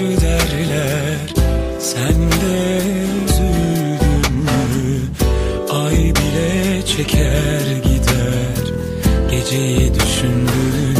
karşı derler. Sen de üzüldün mü? Ay bile çeker gider. Geceyi düşündün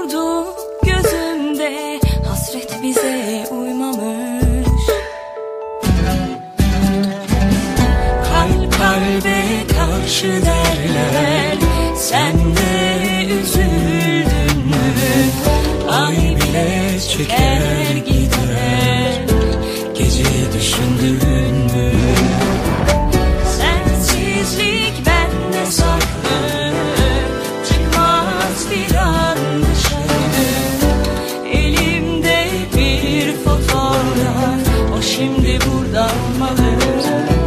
başı derler. Sen de üzüldün mü? Ay bile çeker gider. Gece düşündün mü? Sensizlik bende saklı. Çıkmaz bir an dışarı. Elimde bir fotoğraf. O şimdi burada olmalı.